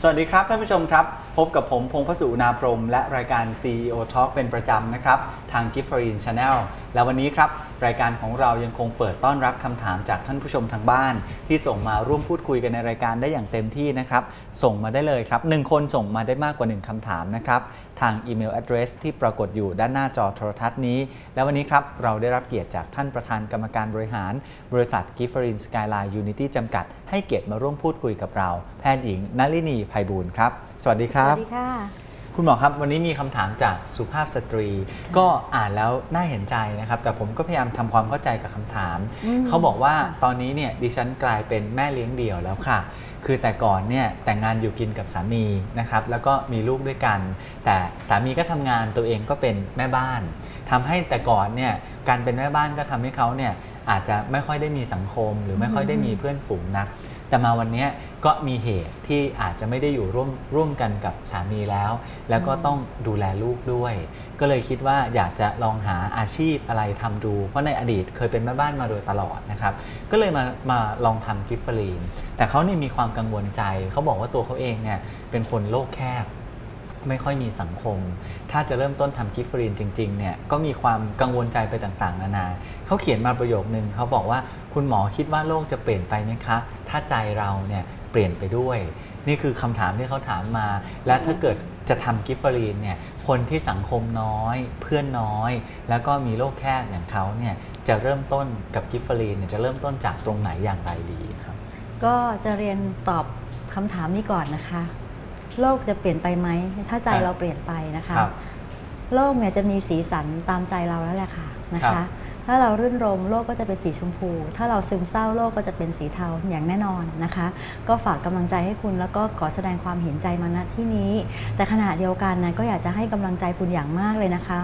สวัสดีครับท่านผู้ชมครับ พบกับผมพงพสุนาพรหมและรายการ CEO Talk เป็นประจำนะครับ ทาง g i f f o r i n Channel และวันนี้ครับรายการของเรายังคงเปิดต้อนรับคำถามจากท่านผู้ชมทางบ้าน ที่ส่งมาร่วมพูดคุยกันในรายการได้อย่างเต็มที่นะครับ ส่งมาได้เลยครับ 1 คนส่งมาได้มากกว่า 1คำถามนะครับ ทางอีเมล address ที่ปรากฏอยู่ด้านหน้าจอโทรทัศน์นี้ และวันนี้ครับเราได้รับเกียรติจากท่านประธานกรรมการบริหาร บริษัท g i f f e r i n Skyline Unity จำกัด ให้เกียรติมาร่วมพูดคุยกับเรา แพทย์หญิงนลินีไพบูลย์ครับ สวัสดีครับ สวัสดีค่ะ คุณหมอครับ วันนี้มีคำถามจากสุภาพสตรี ก็อ่านแล้วน่าเห็นใจนะครับ แต่ผมก็พยายามทำความเข้าใจกับคำถามอืมเขาบอกว่าตอนนี้เนี่ยดิฉันกลายเป็นแม่เลี้ยงเดี่ยวแล้วค่ะ คือแต่ก่อนเนี่ยแต่งงานอยู่กินกับสามีนะครับแล้วก็มีลูกด้วยกัน แต่สามีก็ทำงานตัวเองก็เป็นแม่บ้านทำให้แต่ก่อนเนี่ยการเป็นแม่บ้านก็ทำให้เขาเนี่ยอาจจะไม่ค่อยได้มีสังคม หรือไม่ค่อยได้มีเพื่อนฝูงนัก แต่มาวันเนี้ยก็มีเหตุที่อาจจะไม่ได้อยู่ร่วมร่วมกันกับสามีแล้ว แล้วก็ต้องดูแลลูกด้วย ก็เลยคิดว่าอยากจะลองหาอาชีพอะไรทำดู เพราะในอดีตเคยเป็นแม่บ้านมาโดยตลอดนะครับ ก็เลยมามาลองทำกิฟเฟอรีน แต่เขาเนี่ยมีความกังวลใจ เขาบอกว่าตัวเขาเองเนี่ยเป็นคนโลกแคบ ไม่ค่อยมีสังคม ถ้าจะเริ่มต้นทำกิฟฟรีนจริงๆเนี่ยก็มีความกังวลใจไปต่างๆ นานาเขาเขียนมาประโยคนึงเขาบอกว่าคุณหมอคิดว่าโลกจะเปลี่ยนไปไหมคะ ถ้าใจเราเนี่ยเปลี่ยนไปด้วย นี่คือคำถามที่เขาถามมา และถ้าเกิดจะทำกิฟฟรีนเนี่ยคนที่สังคมน้อย เพื่อนน้อย แล้วก็มีโลกแคบอย่างเขาเนี่ยจะเริ่มต้นกับกิฟฟรีนจะเริ่มต้นจากตรงไหนอย่างไรดีครับ ก็จะเรียนตอบคำถามนี้ก่อนนะคะ โลกจะเปลี่ยนไปไหม ถ้าใจครับเราเปลี่ยนไปนะคะครับโลกเนี่ยจะมีสีสันตามใจเราแล้วแหละค่ะนะครัคะบถ้าเรารื่นรมโลกก็จะเป็นสีชมพู ถ้าเราซึมเศร้าโลกก็จะเป็นสีเทาอย่างแน่นอนนะคะ ก็ฝากกำลังใจให้คุณแล้วก็ขอแสดงความเห็นใจมาณที่นี้ แต่ขณะเดียวกันนะก็อยากจะให้กำลังใจคุณอย่างมากเลยนะคะ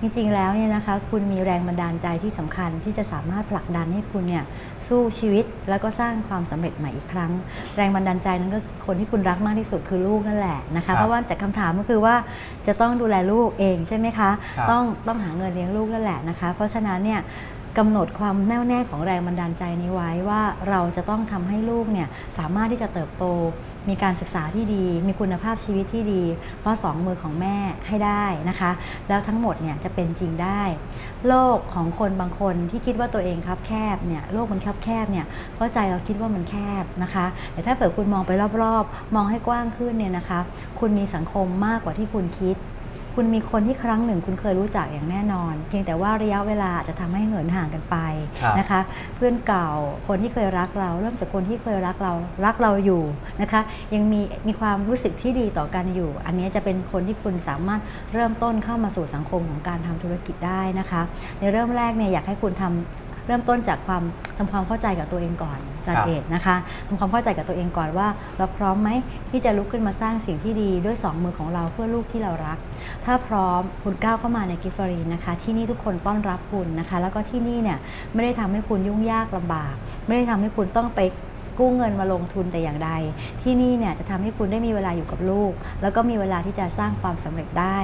จริงๆแล้วเนี่ยนะคะคุณมีแรงบันดาลใจที่สำคัญที่จะสามารถผลักดันให้คุณเนี่ยสู้ชีวิตแล้วก็สร้างความสำเร็จใหม่อีกครั้ง แรงบันดาลใจนั้นก็คนที่คุณรักมากที่สุดคือลูกนั่นแหละนะครัคะบเพราะว่าแต่คำถามก็คือว่าจะต้องดูแลลูกเองใช่ไหมคะครับต้องต้องหาเงินเลี้ยงลูกนั่นแหละนะคะ เพราะฉะนั้นเนี่ย กำหนดความแน่วแน่ของแรงบันดาลใจนี้ไว้ว่าเราจะต้องทำให้ลูกเนี่ยสามารถที่จะเติบโต มีการศึกษาที่ดี มีคุณภาพชีวิตที่ดี เพราะสองมือของแม่ให้ได้นะคะ แล้วทั้งหมดเนี่ยจะเป็นจริงได้ โลกของคนบางคนที่คิดว่าตัวเองครับแคบเนี่ยโลกมันแคบแคบเนี่ยเพราะใจเราคิดว่ามันแคบนะคะแต่ถ้าเกิดคุณมองไปรอบๆ มองให้กว้างขึ้นเนี่ยนะคะ คุณมีสังคมมากกว่าที่คุณคิด คุณมีคนที่ครั้งหนึ่งคุณเคยรู้จักอย่างแน่นอน เพียงแต่ว่าระยะเวลาอาจจะทำให้เหินห่างกันไปครับนะคะ เพื่อนเก่าคนที่เคยรักเรา เริ่มจากคนที่เคยรักเรารักเราอยู่นะคะ ยังมีมีความรู้สึกที่ดีต่อกันอยู่ อันนี้จะเป็นคนที่คุณสามารถเริ่มต้นเข้ามาสู่สังคมของการทำธุรกิจได้นะคะ ในเริ่มแรกเนี่ยอยากให้คุณทำ เริ่มต้นจากความทำความเข้าใจกับตัวเองก่อนจันครับเดชนะคะทำความเข้าใจกับตัวเองก่อนว่า เราพร้อมไหมที่จะลุกขึ้นมาสร้างสิ่งที่ดีด้วยสองมือของเราเพื่อลูกที่เรารัก ถ้าพร้อมคุณก้าวเข้ามาในกิฟฟรีนนะคะ ที่นี่ทุกคนต้อนรับคุณนะคะ แล้วก็ที่นี่เนี่ยไม่ได้ทำให้คุณยุ่งยากลำบาก ไม่ได้ทำให้คุณต้องไป กู้เงินมาลงทุนแต่อย่างใด ที่นี่เนี่ยจะทำให้คุณได้มีเวลาอยู่กับลูก แล้วก็มีเวลาที่จะสร้างความสำเร็จได้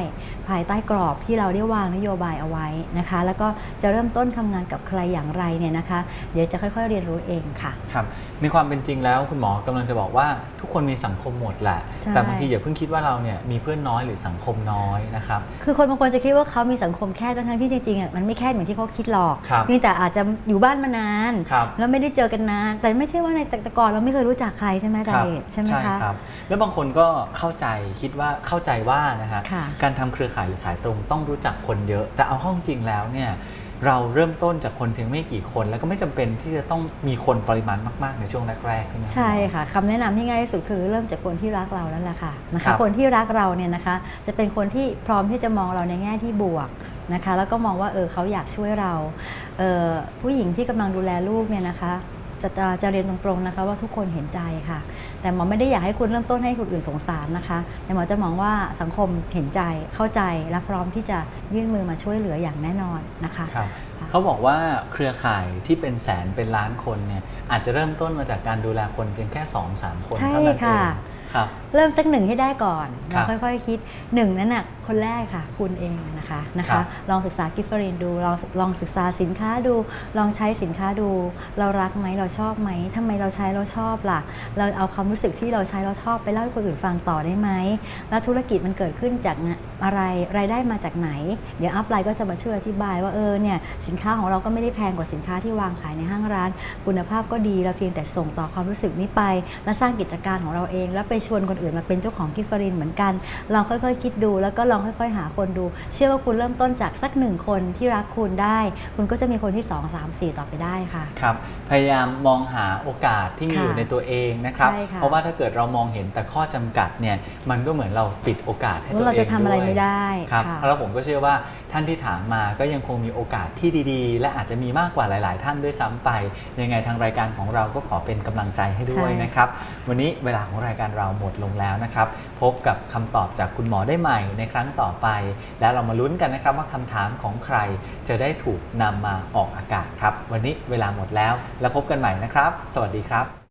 ภายใต้กรอบที่เราได้วางนโยบายเอาไว้นะคะ แล้วก็จะเริ่มต้นทำงานกับใครอย่างไรเนี่ยนะคะ เดี๋ยวจะค่อยๆเรียนรู้เองค่ะครับในความเป็นจริงแล้วคุณหมอกำลังจะบอกว่าทุกคนมีสังคมหมดแหละใช่แต่บางทีอย่าเพิ่งคิดว่าเราเนี่ยมีเพื่อนน้อยหรือสังคมน้อยนะครับคือคนบางคนจะคิดว่าเขามีสังคมแคบทั้งๆที่จริงๆอะมันไม่แคบเหมือนที่เขาคิดหรอกครับเพียงแต่อาจจะอยู่บ้านมานานครับแล้วไม่ได้เจอกันนาน แต่ไม่ใช่ว่าในแต่ก่อนเราไม่เคยรู้จักใครใช่ไหมอาจารย์เดชใช่ไหมคะ ครับแล้วบางคนก็เข้าใจคิดว่าเข้าใจว่านะฮะค่ะการทำเครือข่ายหรือขายตรงต้องรู้จักคนเยอะ แต่เอาเข้าจริงแล้วเนี่ยเราเริ่มต้นจากคนเพียงไม่กี่คน แล้วก็ไม่จำเป็นที่จะต้องมีคนปริมาณมากๆในช่วงแรกๆใช่ไหมใช่ค่ะคำแนะนำที่ง่ายที่สุดคือเริ่มจากคนที่รักเราแล้วล่ะค่ะนะครัคะบ คนที่รักเราเนี่ยนะคะ จะเป็นคนที่พร้อมที่จะมองเราในแง่ที่บวกนะคะ แล้วก็มองว่าเออเขาอยากช่วยเราเอ่อผู้หญิงที่กำลังดูแลลูกเนี่ยนะคะ จะจะจะเรียนตรงๆนะคะ ว่าทุกคนเห็นใจค่ะ แต่หมอไม่ได้อยากให้คุณเริ่มต้นให้คนอื่นสงสารนะคะแต่หมอจะมองว่าสังคมเห็นใจเข้าใจและพร้อมที่จะยื่นมือมาช่วยเหลืออย่างแน่นอนนะคะครับค่ะเขาบอกว่าเครือข่ายที่เป็นแสนเป็นล้านคนเนี่ยอาจจะเริ่มต้นมาจากการดูแลคนเพียงแค่2อสามคนใช่เท่านั้นเอค่ะงครับ เริ่มสักหนึ่งให้ได้ก่อนครัเราบค่อยๆ คิดหนึ่งนั้นน่ะคนแรกค่ะ คุณเองนะคะนะครัคะบลองศึกษากิฟเฟอรีนดูลองลองศึกษาสินค้าดู ลองใช้สินค้าดู เรารักไหมเราชอบไหมทำไมเราใช้เราชอบล่ะ เราเอาความรู้สึกที่เราใช้เราชอบไปเล่าให้คนอื่นฟังต่อได้ไหมแล้วธุรกิจมันเกิดขึ้นจากอะไรรายได้มาจากไหน เดี๋ยวอัพไลน์ก็จะมาช่วยอธิบายว่าเออเนี่ยสินค้าของเราก็ไม่ได้แพงกว่าสินค้าที่วางขายในห้างร้าน คุณภาพก็ดีเราเพียงแต่ส่งต่อความรู้สึกนี้ไป และสร้างกิจการของเราเองแล้วไปชวนคนอื่นมาเป็นเจ้าของกิฟฟรินเหมือนกัน ลองค่อยๆ คิดดู แล้วก็ลองค่อย ๆ หาคนดู เชื่อว่าคุณเริ่มต้นจากสักหนึ่งคนที่รักคุณได้ คุณก็จะมีคนที่ 2 3 4 ต่อไปได้ค่ะ ครับ พยายามมองหาโอกาสที่มีค่ะอยู่ในตัวเองนะครับใช่ค่ะเพราะว่าถ้าเกิดเรามองเห็นแต่ข้อจำกัดเนี่ย มันก็เหมือนเราปิดโอกาสให้ตัวเองเราจะทำอะไรด้วยไม่ได้ ครับค่ะแล้วผมก็เชื่อว่า ท่านที่ถามมาก็ยังคงมีโอกาสที่ดีๆ และอาจจะมีมากกว่าหลาย ๆ ท่านด้วยซ้ำไป ยังไงทางรายการของเราก็ขอเป็นกำลังใจให้ด้วยนะครับ วันนี้เวลาของรายการเราหมดลงแล้วนะครับ พบกับคำตอบจากคุณหมอได้ใหม่ในครั้งต่อไป และเรามาลุ้นกันนะครับว่าคำถามของใครจะได้ถูกนำมาออกอากาศครับ วันนี้เวลาหมดแล้วแล้วพบกันใหม่นะครับ สวัสดีครับ